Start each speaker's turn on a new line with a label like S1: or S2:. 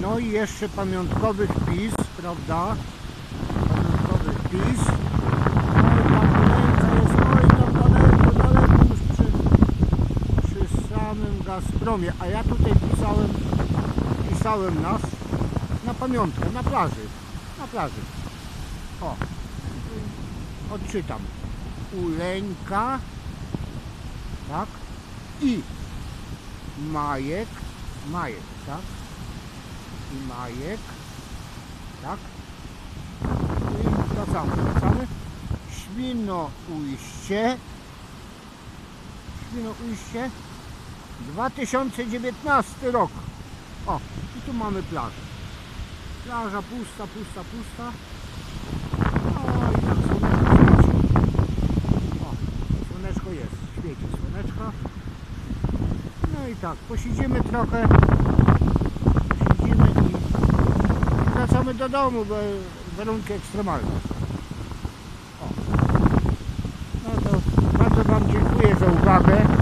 S1: No i jeszcze pamiątkowy wpis, prawda? Pamiątkowy wpis. Tam kolejka jest, oj, tam daleko, daleko już przy, przy samym Gazpromie. A ja tutaj pisałem, pisałem nas na pamiątkę, na plaży. Na plaży. O, odczytam. Uleńka, tak? I Majek, Majek, tak? I Majek, tak? I wracamy, wracamy. Świnoujście, Świnoujście, 2019 rok. O, i tu mamy plażę. Plaża pusta, pusta, pusta. O, i tam słoneczko świeci. O, słoneczko jest, świeci słoneczko. No i tak, posiedzimy trochę. Posiedzimy i wracamy do domu, bo warunki ekstremalne. O. No to bardzo Wam dziękuję za uwagę.